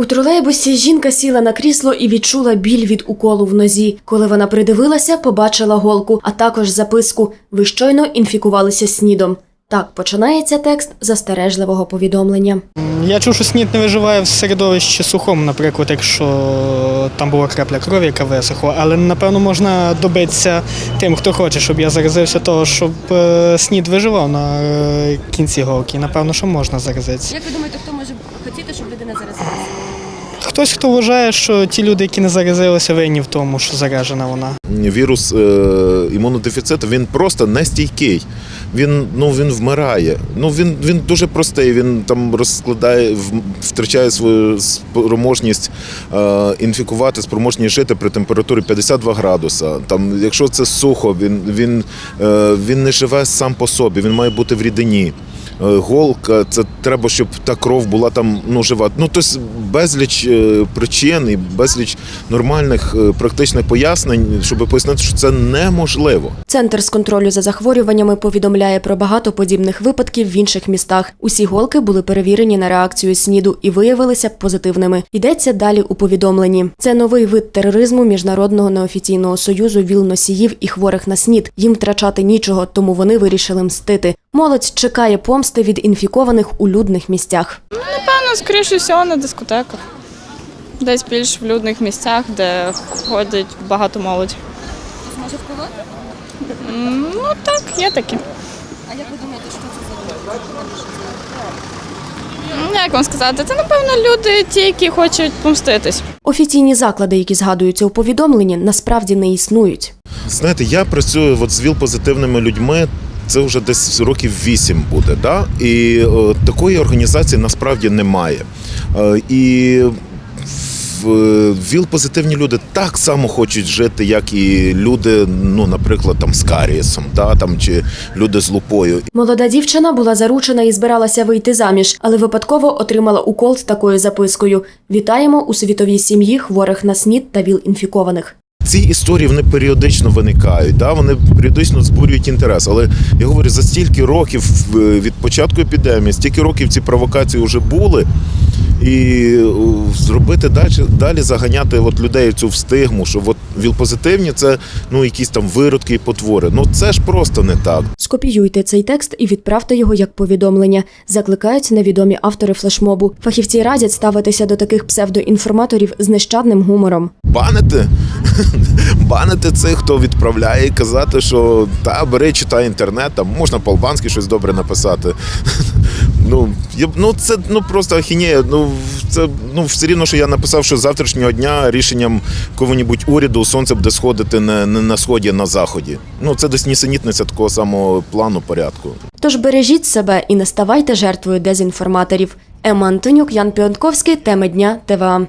У тролейбусі жінка сіла на крісло і відчула біль від уколу в нозі. Коли вона придивилася, побачила голку, а також записку Ви щойно інфікувалися снідом. Так починається текст застережливого повідомлення. Я чув, що снід не виживає в середовищі сухому, наприклад, якщо там була крапля крові, яка висохла. Але напевно можна добитися тим, хто хоче, щоб я заразився того, щоб е, снід виживав на е, кінці голки. Напевно, що можна заразитися. Як ви думаєте, хто може хотіти, щоб? Хтось, хто вважає, що ті люди, які не заразилися, винні в тому, що заражена вона. вірус е, імунодефіциту він просто нестійкий. Він ну він вмирає. Ну він він дуже простий. Він там розкладає, втрачає свою спроможність е, інфікувати, спроможність жити при температурі 52 градуса. Там, якщо це сухо, він він, е, він не живе сам по собі. Він має бути в рідині. Е, Голка, це треба, щоб та кров була там ну, жива. Ну, тобто безліч е, причин і безліч нормальних е, практичних пояснень, щоб пояснити, що це неможливо. Центр з контролю за захворюваннями повідомляє про багато подібних випадків в інших містах. Усі голки були перевірені на реакцію сніду і виявилися позитивними. Йдеться далі у повідомленні. Це новий вид тероризму міжнародного неофіційного союзу віл-носіїв і хворих на снід. Їм втрачати нічого, тому вони вирішили мстити. Молодь чекає помсти від інфікованих у людних місцях. Напевно, скоріше всього на дискотеках. Десь більш в людних місцях, де ходить багато молоді. Може? М, Ну так, є такі. А як ви думаєте, що це за? Ну, Як вам сказати, це напевно люди, ті, які хочуть помститись. Офіційні заклади, які згадуються у повідомленні, насправді не існують. Знаєте, я працюю от з ВІЛ-позитивними людьми. Це вже десь років вісім буде. Да? І е, такої організації насправді немає. Е, і в- ВІЛ-позитивні люди так само хочуть жити, як і люди, ну, наприклад, там з карієсом, да? там, чи люди з лупою. Молода дівчина була заручена і збиралася вийти заміж, але випадково отримала укол з такою запискою: Вітаємо у світовій сім'ї хворих на снід та ВІЛ-інфікованих. Ці історії вони періодично виникають, да? вони періодично збурюють інтерес. Але я говорю, за стільки років від початку епідемії, стільки років ці провокації вже були. І зробити далі, далі заганяти от людей в цю встигму, що от віл-позитивні це ну, якісь там виродки і потвори. Ну це ж просто не так. Скопіюйте цей текст і відправте його як повідомлення. Закликають невідомі автори флешмобу. Фахівці радять ставитися до таких псевдоінформаторів з нещадним гумором. Банити, банити цих, хто відправляє, і казати, що та бери, читай інтернет, там можна по-албанськи щось добре написати. Ну, я, ну це ну просто ахінея. Ну це ну все рівно, що я написав, що з завтрашнього дня рішенням кого-небудь уряду сонце буде сходити не, не на сході, а на заході. Ну це десь нісенітниця такого самого плану порядку. Тож бережіть себе і не ставайте жертвою дезінформаторів. Ема Антонюк, Ян Піонтковський, теми дня ТВА.